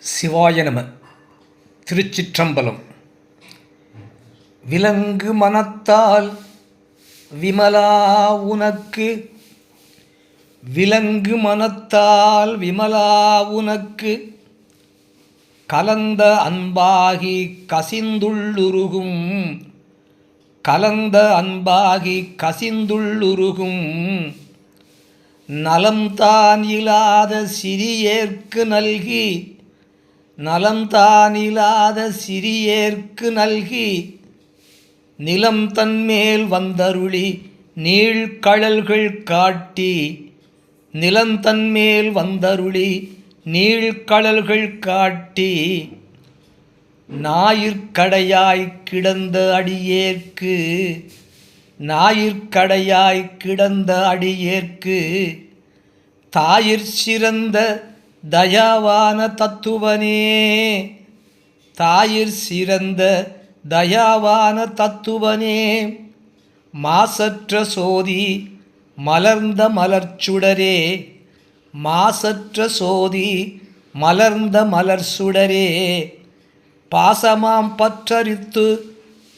சிவாய நம. திருச்சிற்றம்பலம். விலங்கு மனத்தால் விமலா உனக்கு. விலங்கு மனத்தால் விமலா உனக்கு. கலந்த அன்பாகி கசிந்துள்ளுருகும். கலந்த அன்பாகி கசிந்துள்ளுருகும். நலம்தான் இல்லாத சிறியேற்கு நல்கி. நலம் இல்லாத சிறியேற்கு நல்கி நிலம் தன்மேல் வந்தருளி நீழ்கழல்கள் காட்டி நிலந்தன்மேல் வந்தருளி நீழ்கழல்கள் காட்டி ஞாயிற்கடையாய் கிடந்த அடியேற்கு ஞாயிற்கடையாய் கிடந்த அடியேற்கு தாயிற் சிறந்த தயாவான தத்துவனே. தாயிற் சிறந்த தயாவான தத்துவனே. மாசற்ற சோதி மலர்ந்த மலர்ச்சுடரே. மாசற்ற சோதி மலர்ந்த மலர் சுடரே பாசமாம் பற்றரித்து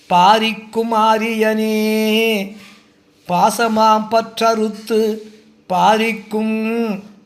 பாரிக்கும் ஆரியனே. பாசமாம் பற்றறுத்து பாரிக்கும்